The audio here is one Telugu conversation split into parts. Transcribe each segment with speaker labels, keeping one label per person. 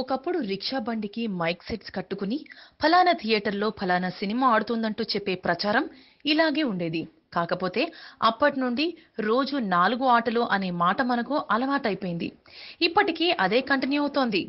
Speaker 1: ఒకప్పుడు రిక్షా బండికి మైక్ సెట్స్ కట్టుకుని ఫలానా థియేటర్లో ఫలానా సినిమా ఆడుతుందంటూ చెప్పే ప్రచారం ఇలాగే ఉండేది. కాకపోతే అప్పటి నుండి రోజు నాలుగు ఆటలు అనే మాట మనకు అలవాటైపోయింది. ఇప్పటికీ అదే కంటిన్యూ అవుతోంది.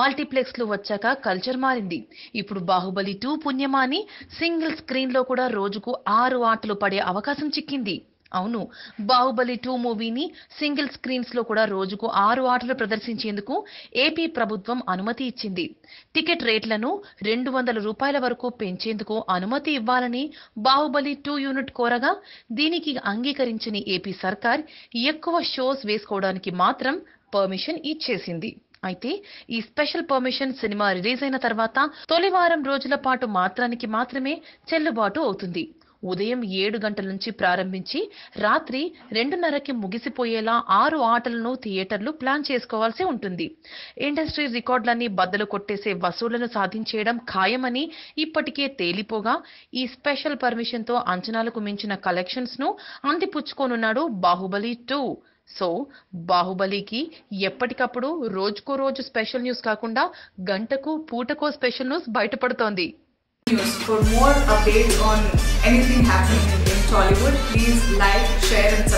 Speaker 1: మల్టీప్లెక్స్లు వచ్చాక కల్చర్ మారింది. ఇప్పుడు బాహుబలి టూ పుణ్యమాని సింగిల్ స్క్రీన్లో కూడా రోజుకు ఆరు ఆటలు పడే అవకాశం చిక్కింది. అవును. బాహుబలి టూ మూవీని సింగిల్ స్క్రీన్స్లో కూడా రోజుకు ఆరు ఆటలు ప్రదర్శించేందుకు ఏపీ ప్రభుత్వం అనుమతి ఇచ్చింది. టికెట్ రేట్లను రెండు వందల రూపాయల వరకు పెంచేందుకు అనుమతి ఇవ్వాలని బాహుబలి టూ యూనిట్ కోరగా దీనికి అంగీకరించని ఏపీ సర్కార్ ఎక్కువ షోస్ వేసుకోవడానికి మాత్రం పర్మిషన్ ఇచ్చేసింది. అయితే ఈ స్పెషల్ పర్మిషన్ సినిమా రిలీజ్ అయిన తర్వాత తొలి వారం రోజుల పాటు మాత్రానికి మాత్రమే చెల్లుబాటు అవుతుంది. ఉదయం ఏడు గంటల నుంచి ప్రారంభించి రాత్రి రెండున్నరకి ముగిసిపోయేలా ఆరు ఆటలను థియేటర్లు ప్లాన్ చేసుకోవాల్సి ఉంటుంది. ఇండస్ట్రీ రికార్డులన్నీ బద్దలు కొట్టేసే వసూళ్ళను సాధించేయడం ఖాయమని ఇప్పటికే తేలిపోగా ఈ స్పెషల్ పర్మిషన్తో అంచనాలకు మించిన కలెక్షన్స్ను అందిపుచ్చుకోనున్నాడు బాహుబలి టూ. సో బాహుబలికి ఎప్పటికప్పుడు రోజుకో రోజు స్పెషల్ న్యూస్ కాకుండా గంటకు పూటకో స్పెషల్ న్యూస్ బయటపడుతోంది.
Speaker 2: Anything happening in, in Tollywood, please like, share, and subscribe